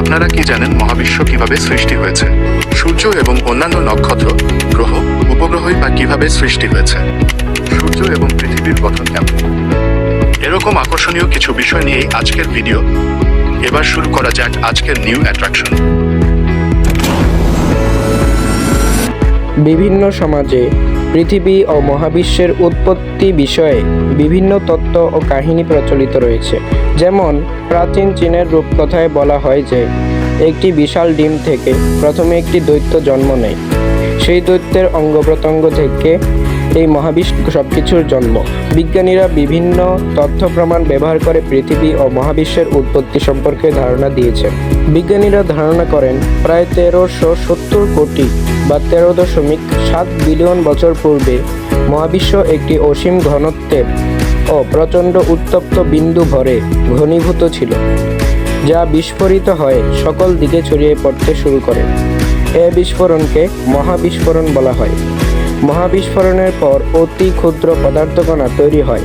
আপনারা কি জানেন মহাবিশ্ব কীভাবে সৃষ্টি হয়েছে? সূর্য এবং অন্যান্য নক্ষত্র, গ্রহ, উপগ্রহই বা কীভাবে সৃষ্টি হয়েছে? সূর্য এবং পৃথিবীর গঠন কেমন? এরকম আকর্ষণীয় কিছু বিষয় নিয়েই আজকের ভিডিও। এবার শুরু করা যাক আজকের নিউ অ্যাট্রাকশন। বিভিন্ন সমাজে পৃথিবী ও মহাবিশ্বের উৎপত্তি বিষয়ে বিভিন্ন তত্ত্ব ও কাহিনী প্রচলিত রয়েছে। যেমন, প্রাচীন চীনের রূপকথায় বলা হয় যে, একটি বিশাল ডিম থেকে প্রথমে একটি দৈত্য জন্ম নেয়। সেই দৈত্যের অঙ্গ প্রত্যঙ্গ থেকে এই মহাবিশ্ব সবকিছুর জন্ম। বিজ্ঞানীরা বিভিন্ন তথ্য প্রমাণ ব্যবহার করে পৃথিবী ও মহাবিশ্বের উৎপত্তি সম্পর্কে ধারণা দিয়েছেন। বিজ্ঞানীরা ধারণা করেন, প্রায় তেরোশো সত্তর কোটি বা তেরো দশমিক সাত বিলিয়ন বছর পূর্বে মহাবিশ্ব একটি অসীম ঘনত্বের ও প্রচণ্ড উত্তপ্ত বিন্দু ভরে ঘনীভূত ছিল, যা বিস্ফোরিত হয়ে সকল দিকে ছড়িয়ে পড়তে শুরু করে। এ বিস্ফোরণকে মহাবিস্ফোরণ বলা হয়। মহাবিস্ফোরণের পর অতি ক্ষুদ্র পদার্থকণা তৈরি হয়।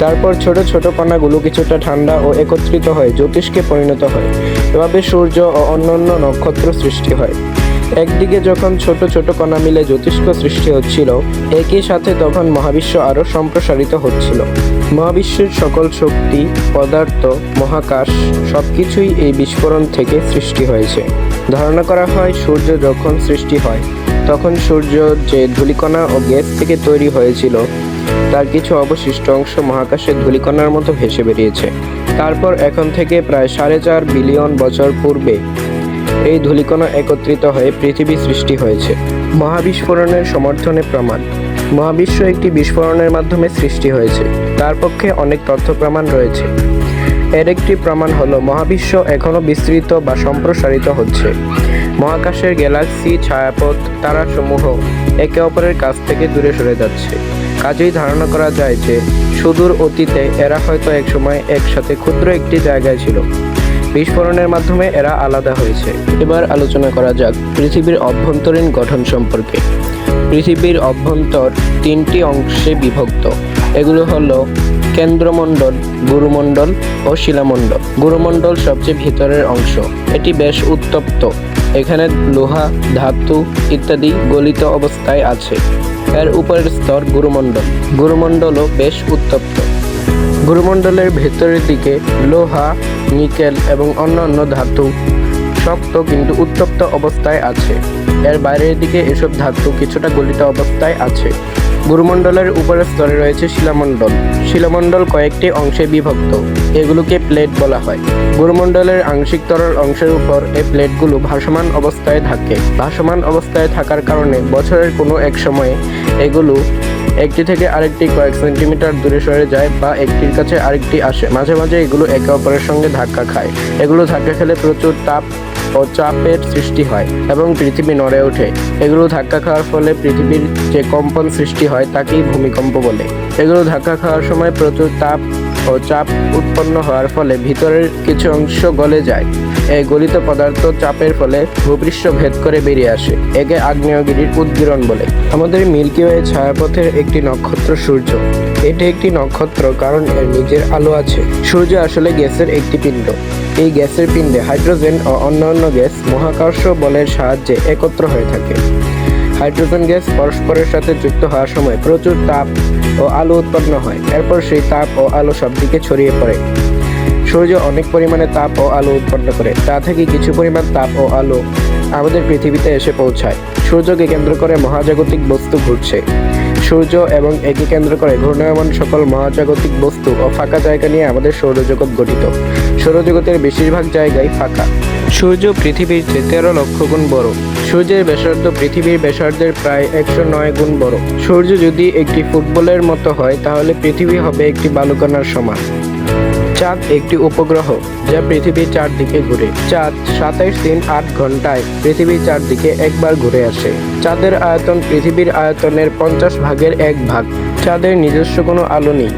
তারপর ছোট ছোট কণাগুলো কিছুটা ঠান্ডা ও একত্রিত হয়ে জ্যোতিষকে পরিণত হয়। এভাবে সূর্য ও অন্যান্য নক্ষত্র সৃষ্টি হয়। একদিকে যখন ছোট ছোট কণা মিলে জ্যোতিষ্ক সৃষ্টি হচ্ছিল, একই সাথে তখন মহাবিশ্ব আরও সম্প্রসারিত হচ্ছিল। মহাবিশ্বের সকল শক্তি, পদার্থ, মহাকাশ সবকিছুই এই বিস্ফোরণ থেকে সৃষ্টি হয়েছে। ধারণা করা হয়, সূর্য যখন সৃষ্টি হয়, তখন সূর্য যে ধূলিকণা ও গ্যাস থেকে তৈরি হয়েছিল, তার কিছু অবশিষ্ট অংশ মহাকাশের ধূলিকণার মতো ভেসে বেরিয়েছে। তারপর এখন থেকে প্রায় সাড়ে চার বিলিয়ন বছর পূর্বে এই ধূলিকণা একত্রিত হয়ে পৃথিবী সৃষ্টি হয়েছে। মহাবিস্ফোরণের সমর্থনে প্রমাণ। মহাবিশ্ব একটি বিস্ফোরণের মাধ্যমে সৃষ্টি হয়েছে। তার পক্ষে অনেক তথ্য প্রমাণ রয়েছে। এর একটি প্রমাণ হলো, মহাবিশ্ব এখনও বিস্তৃত বা সম্প্রসারিত হচ্ছে। মহাকাশের গ্যালাক্সি, ছায়াপথ, তারাসমূহ একে অপরের কাছ থেকে দূরে সরে যাচ্ছে। কাজেই ধারণা করা যায় যে, সুদূর অতীতে এরা হয়তো একসময় একসাথে ক্ষুদ্র একটি জায়গায় ছিল। বিস্ফোরণের মাধ্যমে এরা আলাদা হয়েছে। এবার আলোচনা করা যাক পৃথিবীর অভ্যন্তরীণ গঠন সম্পর্কে। পৃথিবীর অভ্যন্তর তিনটি অংশে বিভক্ত। এগুলো হলো কেন্দ্রমণ্ডল, গুরুমণ্ডল ও শিলামণ্ডল। গুরুমণ্ডল সবচেয়ে ভিতরের অংশ। এটি বেশ উত্তপ্ত। এখানে লোহা, ধাতু ইত্যাদি গলিত অবস্থায় আছে। এর উপরের স্তর গুরুমণ্ডল। গুরুমণ্ডলও বেশ উত্তপ্ত। গুরুমণ্ডলের ভেতরের দিকে লোহা, নিকেল এবং অন্যান্য ধাতু শক্ত কিন্তু উত্তপ্ত অবস্থায় আছে। এর বাইরের দিকে এসব ধাতু কিছুটা গলিত অবস্থায় আছে। গুরুমণ্ডলের উপরের স্তরে রয়েছে শিলামণ্ডল। শিলামণ্ডল কয়েকটি অংশে বিভক্ত। এগুলোকে প্লেট বলা হয়। গুরুমণ্ডলের আংশিক তরল অংশের উপর এই প্লেটগুলো ভাসমান অবস্থায় থাকে। ভাসমান অবস্থায় থাকার কারণে বছরের কোনো এক সময়ে এগুলো একটি থেকে আরেকটি কয়েক সেন্টিমিটার দূরে সরে যায় বা একটির কাছে আরেকটি আসে। মাঝে মাঝে এগুলো একে অপরের সঙ্গে ধাক্কা খায়। এগুলো ধাক্কা খেলে প্রচুর তাপ ও চাপের সৃষ্টি হয় এবং পৃথিবী নড়ে ওঠে। এগুলো ধাক্কা খাওয়ার ফলে পৃথিবীর যে কম্পন সৃষ্টি হয় তাকেই ভূমিকম্প বলে। এগুলো ধাক্কা খাওয়ার সময় প্রচুর তাপ ও চাপ উৎপন্ন হওয়ার ফলে ভিতরের কিছু অংশ গলে যায়। এই গলিত পদার্থ চাপের ফলে ভূপৃষ্ঠ ভেদ করে বেরিয়ে আসে। একে আগ্নেয়গিরির উদ্গীরণ বলে। আমাদের মিল্কি ওয়ে ছায়াপথের একটি নক্ষত্র সূর্য। এটি একটি নক্ষত্র কারণ এর নিজের আলো আছে। সূর্য আসলে গ্যাসের একটি পিণ্ড। এই গ্যাসের পিণ্ডে হাইড্রোজেন ও অন্যান্য গ্যাস মহাকর্ষ বলের সাহায্যে একত্র হয়ে থাকে। হাইড্রোজেন গ্যাস পরস্পরের সাথে যুক্ত হওয়ার সময় প্রচুর তাপ ও আলো উৎপন্ন হয়। এরপর সেই তাপ ও আলো সব দিকে ছড়িয়ে পড়ে। সূর্য অনেক পরিমাণে তাপ ও আলো উৎপন্ন করে, তা থেকে কিছু পরিমাণ তাপ ও আলো আমাদের পৃথিবীতে এসে পৌঁছায়। সূর্যকে কেন্দ্র করে মহাজাগতিক বস্তু ঘুরছে। সূর্য এবং একে কেন্দ্র করে ঘূর্ণায়মান সকল মহাজাগতিক বস্তু ও ফাঁকা জায়গা নিয়ে আমাদের সৌরজগৎ গঠিত। সৌরজগতের বেশিরভাগ জায়গায় ফাঁকা। সূর্য পৃথিবীর চেয়ে তেরো লক্ষ গুণ বড়। সূর্যের ব্যাসার্ধ পৃথিবীর ব্যাসার্ধের প্রায় একশো নয় গুণ বড়। সূর্য যদি একটি ফুটবলের মতো হয়, তাহলে পৃথিবী হবে একটি বালুকণার সমান। চাঁদ একটি উপগ্রহ যা পৃথিবীর চারদিকে ঘুরে। চাঁদ সাতাইশ দিন আট ঘন্টায় পৃথিবীর চারদিকে একবার ঘুরে আসে। চাঁদের আয়তন পৃথিবীর আয়তনের পঞ্চাশ ভাগের এক ভাগ। চাঁদের নিজস্ব কোনো আলো নেই।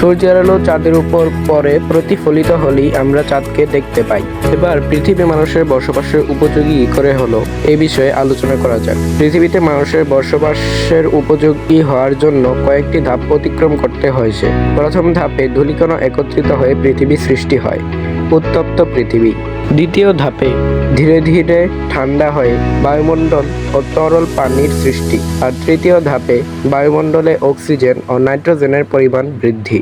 সূর্যের আলো চাঁদের উপর পরে প্রতিফলিত হলেই আমরা চাঁদকে দেখতে পাই। এবার পৃথিবী মানুষের বসবাসের উপযোগী করে হলো। এ বিষয়ে আলোচনা করা যাক। পৃথিবীতে মানুষের বসবাসের উপযোগী হওয়ার জন্য কয়েকটি ধাপ অতিক্রম করতে হয়েছে। প্রথম ধাপে ধূলিকণা একত্রিত হয়ে পৃথিবী সৃষ্টি হয়। উত্তপ্ত পৃথিবী। দ্বিতীয় ধাপে ধীরে ধীরে ঠান্ডা হয়ে বায়ুমণ্ডল ও তরল পানির সৃষ্টি। আর তৃতীয় ধাপে বায়ুমণ্ডলে অক্সিজেন ও নাইট্রোজেনের পরিমাণ বৃদ্ধি।